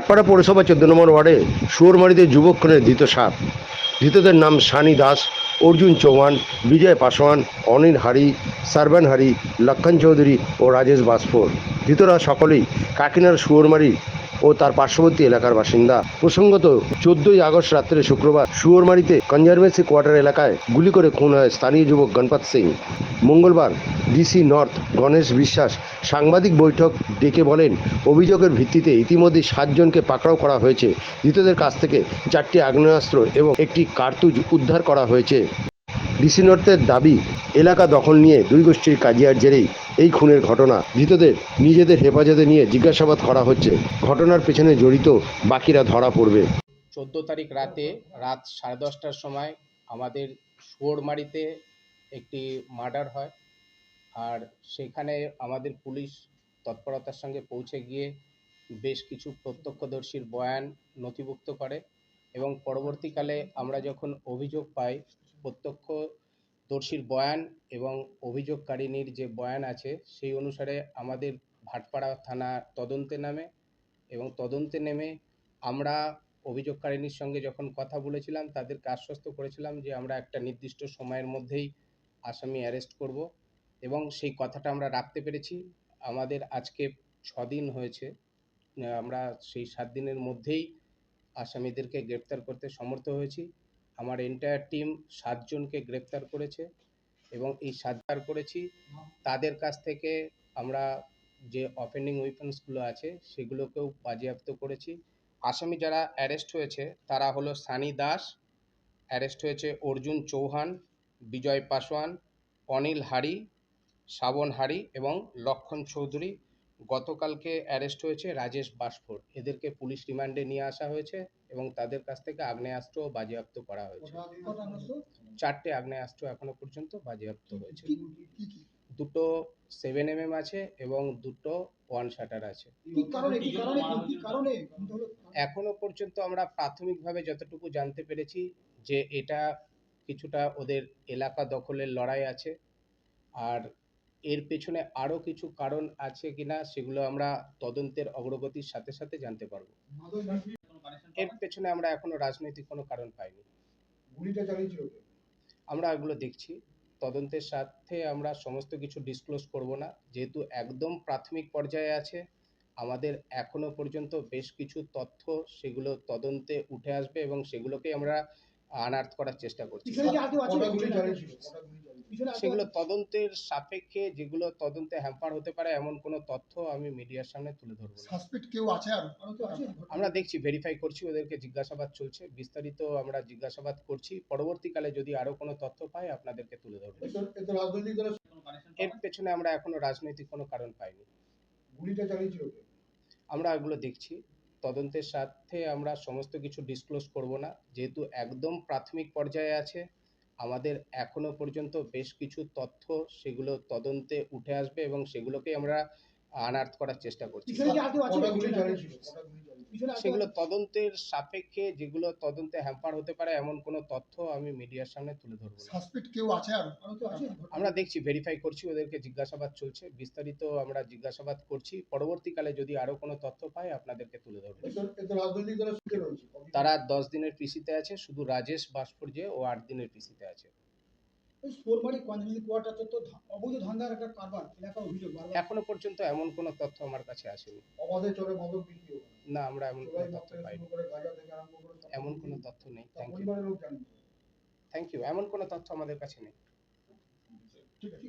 ভাটপাড়া পৌরসভা চোদ্দ নম্বর ওয়ার্ডে সুয়রমারিতে যুবক ধৃত সাপ। ধৃতদের নাম সানি দাস, অর্জুন চৌহান, বিজয় পাসওয়ান অনিল হারি, সারবান হারি, লক্ষণ চৌধুরী ও রাজেশ বাসফোর ধৃতরা সকলেই কাকিনার সুয়রমারি ও তার পার্শ্ববর্তী এলাকার বাসিন্দা। প্রসঙ্গত, চোদ্দই আগস্ট রাত্রে শুক্রবার সুয়রমারিতে কনজারভেন্সি কোয়ার্টার এলাকায় গুলি করে খুন হয় স্থানীয় যুবক গণপত সিং। মঙ্গলবার ডিসি নর্থ গণেশ বিশ্বাস সাংবাদিক বৈঠক ডেকে বলেন, অভিযোগের ভিত্তিতে ইতিমধ্যে সাতজনকে পাকড়াও করা হয়েছে। ধৃতদের কাছ থেকে চারটি আগ্নেয়াস্ত্র এবং একটি কার্তুজ উদ্ধার করা হয়েছে। ডিসি নর্থের দাবি, এলাকা দখল নিয়ে দুই গোষ্ঠীর কাজিয়ার জেরেই এই খুনের ঘটনা। ধৃতদের নিজেদের হেফাজতে নিয়ে জিজ্ঞাসাবাদ করা হচ্ছে। ঘটনার পেছনে জড়িত বাকিরা ধরা পড়বে। চোদ্দ তারিখ রাতে রাত সাড়ে দশটার সময় আমাদের শুয়োরমারিতে একটি মার্ডার হয়। আর সেখানে আমাদের পুলিশ তৎপরতার সঙ্গে পৌঁছে গিয়ে বেশ কিছু প্রত্যক্ষদর্শীর বয়ান নথিভুক্ত করে এবং পরবর্তীকালে আমরা যখন অভিযোগ পাই, প্রত্যক্ষদর্শীর বয়ান এবং অভিযোগকারিনীর যে বয়ান আছে, সেই অনুসারে আমাদের ভাটপাড়া থানা তদন্তে নামে এবং তদন্তে নেমে আমরা অভিযোগকারিনীর সঙ্গে যখন কথা বলেছিলাম, তাদেরকে আশ্বস্ত করেছিলাম যে আমরা একটা নির্দিষ্ট সময়ের মধ্যেই আসামি অ্যারেস্ট করব। এবং সেই কথাটা আমরা রাখতে পেরেছি। আমাদের আজকে ছদিন হয়েছে। আমরা সেই সাত দিনের মধ্যেই আসামিদেরকে গ্রেপ্তার করতে সমর্থ হয়েছি। আমার এন্টায়ার টিম সাতজনকে গ্রেপ্তার করেছে এবং এই সাতবার করেছি তাদের কাছ থেকে আমরা যে অফেন্ডিং উইপন্সগুলো আছে সেগুলোকেও বাজেয়াপ্ত করেছি। আসামি যারা অ্যারেস্ট হয়েছে তারা হলো সানি দাস অ্যারেস্ট হয়েছে অর্জুন চৌহান, বিজয় পাসওয়ান অনিল হারি শ্রাবণ হারি এবং লক্ষণ চৌধুরী গতকালকে অ্যারেস্ট হয়েছে রাজেশ বাসফোর। এদেরকে পুলিশ রিমান্ডে নিয়ে আসা হয়েছে এবং তাদের কাছ থেকে আগ্নেয়াস্ত্র বাজেয়াপ্ত করা হয়েছে। চারটে আগ্নেয়াস্ত্র এখনও পর্যন্ত বাজেয়াপ্ত হয়েছে। দুটো সেভেন এম এম আছে এবং দুটো ওয়ান শাটার আছে? এখনও পর্যন্ত আমরা প্রাথমিকভাবে যতটুকু জানতে পেরেছি যে এটা কিছুটা ওদের এলাকা দখলের লড়াই আছে। আর এর পেছনে আরও কিছু কারণ আছে কিনা সেগুলো আমরা তদন্তের অগ্রগতির সাথে সাথে জানতে পারব। এর পেছনে আমরা এখনও রাজনৈতিক কোনো কারণ পাইনি? আমরা এগুলো দেখছি। তদন্তের সাথে আমরা সমস্ত কিছু ডিসক্লোজ করব না। যেহেতু একদম প্রাথমিক পর্যায়ে আছে আমাদের এখনও পর্যন্ত বেশ কিছু তথ্য সেগুলো তদন্তে উঠে আসবে এবং সেগুলোকে আমরা আনার্থ করার চেষ্টা করছি? সেগুলো তদন্তের সাপেক্ষে যেগুলো তদন্তে হ্যাম্পার হতে পারে এমন কোনো তথ্য আমি মিডিয়ার সামনে তুলে ধরবো কেউ আছে আরও? আমরা দেখছি ভেরিফাই করছি ওদেরকে জিজ্ঞাসাবাদ চলছে। বিস্তারিত আমরা জিজ্ঞাসাবাদ করছি। পরবর্তীকালে যদি আরও কোনো তথ্য পাই আপনাদেরকে তুলে ধরবো। এর পেছনে আমরা এখনও রাজনৈতিক কোনো কারণ পাইনি? আমরা এগুলো দেখছি। তদন্তের সাথে আমরা সমস্ত কিছু ডিসক্লোজ করব না। যেহেতু একদম প্রাথমিক পর্যায়ে আছে আমাদের এখনও পর্যন্ত বেশ কিছু তথ্য সেগুলো তদন্তে উঠে আসবে এবং সেগুলোকে আমরা আনার্থ করার চেষ্টা করছি। সেগুলো তদন্তের সাপেক্ষে যেগুলো তদন্তে হ্যাম্পার হতে পারে এমন কোনো তথ্য আমি মিডিয়ার সামনে তুলে ধরবো সাসপেক্ট কেউ আছে আর? আমরা দেখছি ভেরিফাই করছি ওদেরকে জিজ্ঞাসাবাদ চলছে। বিস্তারিত আমরা জিজ্ঞাসাবাদ করছি। পরবর্তীকালে যদি আরও কোনো তথ্য পাই আপনাদেরকে তুলে ধরবো। তারা দশ দিনের পিসিতে আছে শুধু রাজেশ বাসপুরজে ও আট দিনের পিসিতে আছে। এই সোরমারি কনজেন্সি কোয়ার্টারতে তো অবৈধ ধান্দার একটা কারবার এলাকার অভিযোগ এখনও পর্যন্ত এমন কোনো তথ্য আমার কাছে আসেনি। অবাধে চলে মদক বিক্রি না আমরা এমন কোনো তথ্য পাইনি। এমন। কোনো তথ্য নেই ইউ থ্যাংক ইউ এমন কোনো তথ্য আমাদের কাছে নেই। ঠিক আছে